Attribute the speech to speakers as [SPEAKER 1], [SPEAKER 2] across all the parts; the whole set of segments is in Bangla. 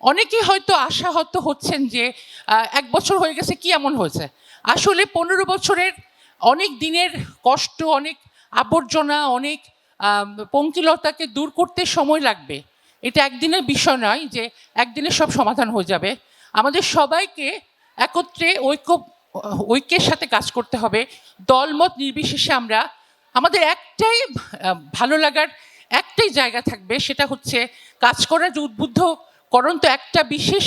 [SPEAKER 1] অনেকেই হয়তো আশাহত হচ্ছেন যে এক বছর হয়ে গেছে, কি এমন হয়েছে? আসলে পনেরো বছরের অনেক দিনের কষ্ট, অনেক আবর্জনা, অনেক পঙ্কিলতাকে দূর করতে সময় লাগবে। এটা একদিনের বিষয় নয় যে, একদিনে সব সমাধান হয়ে যাবে। আমাদের সবাইকে একত্রে ঐক্য, ঐক্যের সাথে কাজ করতে হবে। দলমত নির্বিশেষে আমরা, আমাদের একটাই ভালো লাগার একটাই জায়গা থাকবে, সেটা হচ্ছে কাজ করার যে উদ্বুদ্ধ করণ তো একটা বিশেষ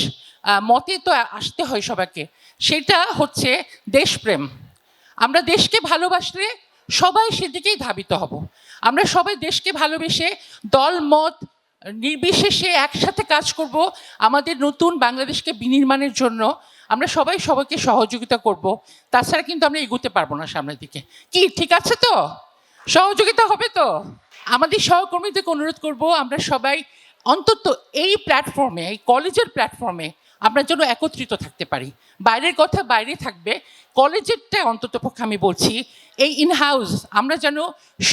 [SPEAKER 1] মতে তো আসতে হয় সবাইকে। সেটা হচ্ছে দেশপ্রেম। আমরা দেশকে ভালোবাসলে সবাই সেদিকেই ধাবিত হব। আমরা সবাই দেশকে ভালোবেসে দল, মত নির্বিশেষে একসাথে কাজ করব আমাদের নতুন বাংলাদেশকে বিনির্মাণের জন্য। আমরা সবাই সবাইকে সহযোগিতা করব। তাছাড়া কিন্তু আমরা এগোতে পারব না সামনের দিকে। কি, ঠিক আছে তো? সহযোগিতা হবে তো? আমাদের সহকর্মীদেরকে অনুরোধ করব, আমরা সবাই অন্তত এই প্ল্যাটফর্মে এই কলেজের প্ল্যাটফর্মে আমরা যেন একত্রিত থাকতে পারি। বাইরের কথা বাইরে থাকবে। কলেজেরটা অন্তত পক্ষে আমি বলছি, এই ইন হাউস আমরা যেন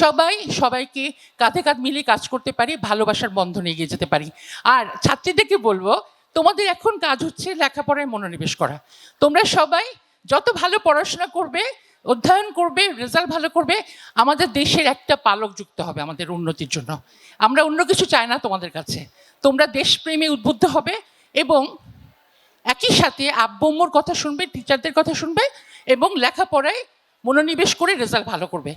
[SPEAKER 1] সবাই সবাইকে কাঁধে কাঁধ মিলিয়ে কাজ করতে পারি, ভালোবাসার বন্ধনে এগিয়ে যেতে পারি। আর ছাত্রীদেরকে বলব, তোমাদের এখন কাজ হচ্ছে লেখাপড়ায় মনোনিবেশ করা। তোমরা সবাই যত ভালো পড়াশোনা করবে অধ্যয়ন করবে রেজাল্ট ভালো করবে, আমাদের দেশের একটা পালক যুক্ত হবে আমাদের উন্নতির জন্য। আমরা অন্য কিছু চাই না তোমাদের কাছে। তোমরা দেশপ্রেমে উদ্বুদ্ধ হবে এবং একই সাথে আব্বম্মর কথা শুনবে টিচারদের কথা শুনবে এবং লেখাপড়ায় মনোনিবেশ করে রেজাল্ট ভালো করবে।